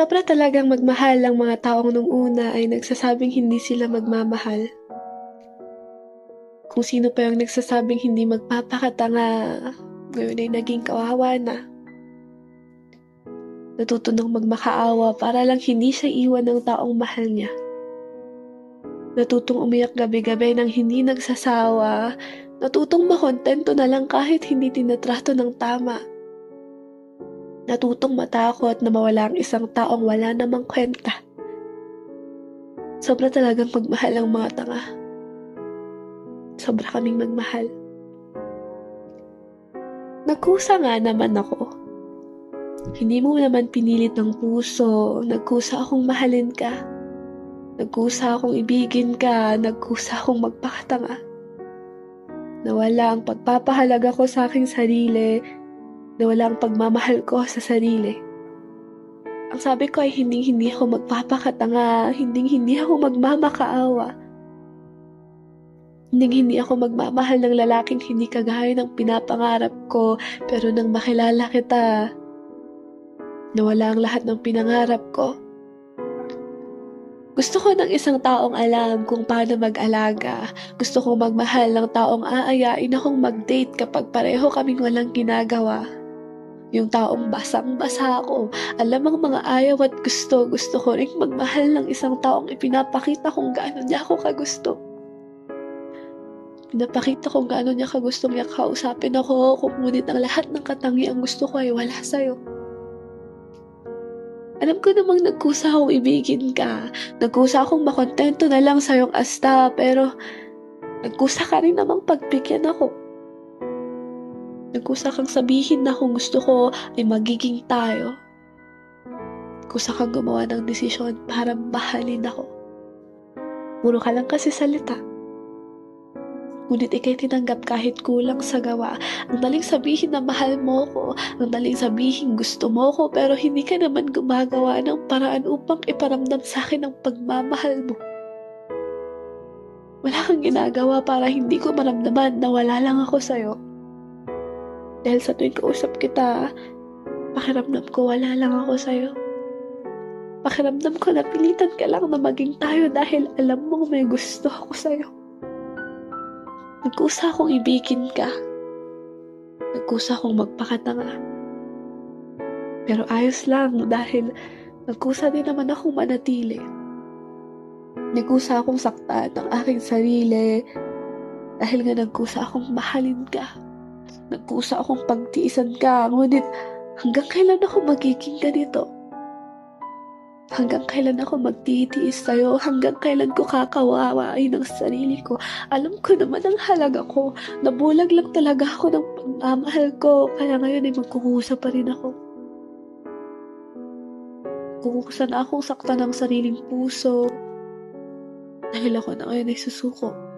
Sobra talagang magmahal ang mga taong nung una ay nagsasabing hindi sila magmamahal. Kung sino pa yung nagsasabing hindi magpapakatanga, ngayon ay naging kawawa na. Natutong magmakaawa para lang hindi siya iwan ng taong mahal niya. Natutong umiyak gabi-gabi nang hindi nagsasawa. Natutong makontento na lang kahit hindi tinatrato ng tama. Natutong matakot na mawala ang isang taong wala namang kwenta. Sobra talagang magmahal ang mga tanga. Sobra kaming magmahal. Nagkusa nga naman ako. Hindi mo naman pinilit ng puso. Nagkusa akong mahalin ka. Nagkusa akong ibigin ka. Nagkusa akong magpakatanga. Nawala ang pagpapahalaga ko sa aking sarili. Nawala ang pagmamahal ko sa sarili. Ang sabi ko ay hindi-hindi ako magpapakatanga. Hindi-hindi ako magmamakaawa. Hindi-hindi ako magmamahal ng lalaking hindi kagaya ng pinapangarap ko. Pero nang makilala kita, nawala ang lahat ng pinangarap ko. Gusto ko ng isang taong alam kung paano mag-alaga. Gusto kong magmahal ng taong aayain akong mag-date kapag pareho kaming walang ginagawa. Yung taong basang-basa ako, alam ang mga ayaw at gusto. Gusto ko rin magmahal ng isang taong ipinapakita kung gaano niya ako kagusto. Pinapakita kung gaano niya kagusto niya kausapin ako, kung ngunit ang lahat ng katangiang gusto ko ay wala sa'yo. Alam ko namang nagkusa akong ibigin ka. Nagkusa akong makontento na lang sa iyong asta, pero nagkusa ka rin namang pagbigyan ako. Nagkusa kang sabihin na kung gusto ko ay magiging tayo. Kusa kang gumawa ng desisyon para mahalin ako. Puro ka lang kasi salita. Ngunit ikay tinanggap kahit kulang sa gawa. Ang daling sabihin na mahal mo ko, ang daling sabihin gusto mo ko, pero hindi ka naman gumagawa ng paraan upang iparamdam sa akin ang pagmamahal mo. Wala kang ginagawa para hindi ko maramdaman na wala lang ako sa'yo. Dahil sa tuwing kausap kita, pakiramdam ko wala lang ako sa'yo. Pakiramdam ko na pilitan ka lang na maging tayo dahil alam mo may gusto ako sa'yo. Nagkusa akong ibigin ka. Nagkusa akong magpakatanga. Pero ayos lang dahil nagkusa din naman akong manatili. Nagkusa akong saktan ng aking sarili dahil nga nagkusa akong mahalin ka. Nagkusa akong pagtiisan ka, ngunit hanggang kailan ako magiging ganito? Hanggang kailan ako magtitiis sa'yo? Hanggang kailan ko kakawawain ang sarili ko? Alam ko naman ang halaga ko. Nabulag lang talaga ako ng pagmamahal ko. Kaya ngayon ay magkukusa pa rin ako. Kukusa na akong sakta ng sariling puso. Dahil ako na ngayon ay susuko.